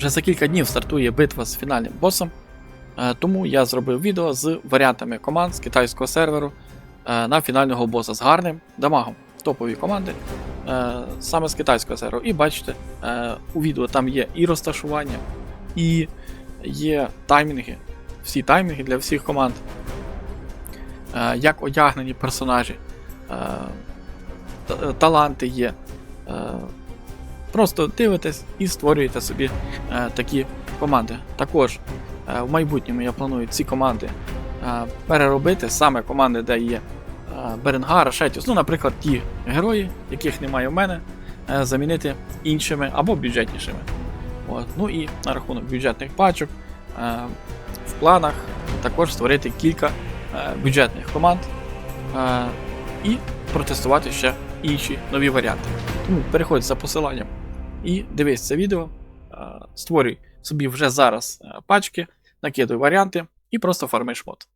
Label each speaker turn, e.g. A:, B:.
A: Вже за кілька днів стартує битва з фінальним босом, е, тому я зробив відео з варіантами команд з китайського серверу е, на фінального боса з гарним дамагом. Топові команди е, саме з китайського серверу. І бачите, у відео там є і розташування, і є таймінги, всі таймінги для всіх команд, як одягнені персонажі, таланти є. Просто дивитесь і створюєте собі е, такі команди. Також е, в майбутньому я планую ці команди е, переробити, саме команди, де є е, Беренгар, Шетіус, ну, наприклад, ті герої, яких немає в мене, е, замінити іншими або бюджетнішими. От. Ну і на рахунок бюджетних пачок е, в планах також створити кілька е, бюджетних команд е, і протестувати ще інші нові варіанти. Тому переходь за посиланням і дивись це відео, е, створюй собі вже зараз е, пачки, накидуй варіанти і просто фармиш мод.